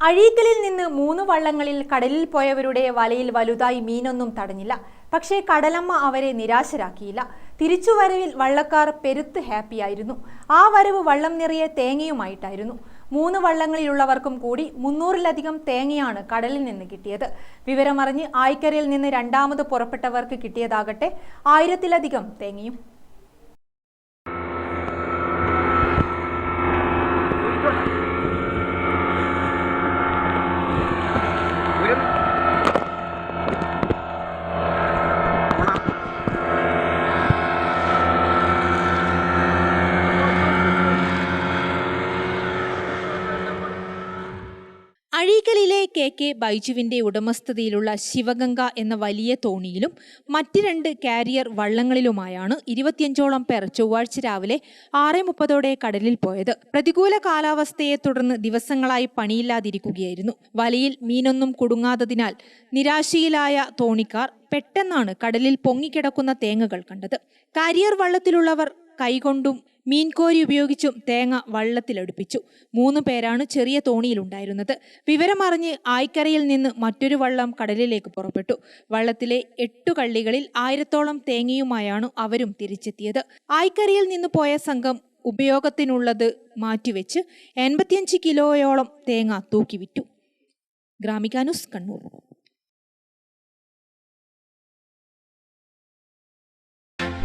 അഴീക്കലിൽ നിന്ന് മൂന്ന് വള്ളങ്ങളിൽ കടലിൽ പോയവരുടെ വലയിൽ വലുതായി മീനൊന്നും തടഞ്ഞില്ല. പക്ഷേ കടലമ്മ അവരെ നിരാശരാക്കിയില്ല. തിരിച്ചുവരവിൽ വള്ളക്കാർ പെരുത്ത് ഹാപ്പിയായിരുന്നു ആ വരവ് വള്ളം നിറയെ തേങ്ങയുമായിട്ടായിരുന്നു. മൂന്ന് വള്ളങ്ങളിലുള്ളവർക്കും കൂടി മുന്നൂറിലധികം തേങ്ങയാണ് കടലിൽ നിന്ന് കിട്ടിയത്. വിവരമറിഞ്ഞ് ആയിക്കരയിൽ നിന്ന് രണ്ടാമത് പുറപ്പെട്ടവർക്ക് കിട്ടിയതാകട്ടെ ആയിരത്തിലധികം തേങ്ങയും. അഴീക്കലിലെ കെ കെ ബൈജുവിന്റെ ഉടമസ്ഥതയിലുള്ള ശിവഗംഗ എന്ന വലിയ തോണിയിലും മറ്റ് രണ്ട് കാരിയർ വള്ളങ്ങളിലുമായാണ് ഇരുപത്തിയഞ്ചോളം പേർ ചൊവ്വാഴ്ച രാവിലെ ആറ് മുപ്പതോടെ കടലിൽ പോയത്. പ്രതികൂല കാലാവസ്ഥയെ തുടർന്ന് ദിവസങ്ങളായി പണിയില്ലാതിരിക്കുകയായിരുന്നു. വലയിൽ മീനൊന്നും കുടുങ്ങാത്തതിനാൽ നിരാശയിലായ തോണിക്കാർ പെട്ടെന്നാണ് കടലിൽ പൊങ്ങിക്കിടക്കുന്ന തേങ്ങകൾ കണ്ടത്. കാരിയർ വള്ളത്തിലുള്ളവർ കൈകൊണ്ടും മീൻകോരി ഉപയോഗിച്ചും തേങ്ങ വള്ളത്തിലടുപ്പിച്ചു. മൂന്ന് പേരാണ് ചെറിയ തോണിയിലുണ്ടായിരുന്നത്. വിവരമറിഞ്ഞ് ആയിക്കരയിൽ നിന്ന് മറ്റൊരു വള്ളം കടലിലേക്ക് പുറപ്പെട്ടു. വള്ളത്തിലെ എട്ടു കള്ളികളിൽ ആയിരത്തോളം തേങ്ങയുമായാണ് അവരും തിരിച്ചെത്തിയത്. ആയിക്കരയിൽ നിന്ന് പോയ സംഘം ഉപയോഗത്തിനുള്ളത് മാറ്റിവെച്ച് എൺപത്തിയഞ്ച് കിലോയോളം തേങ്ങ തൂക്കിവിറ്റു. ഗ്രാമികാനുസ് കണ്ണൂർ.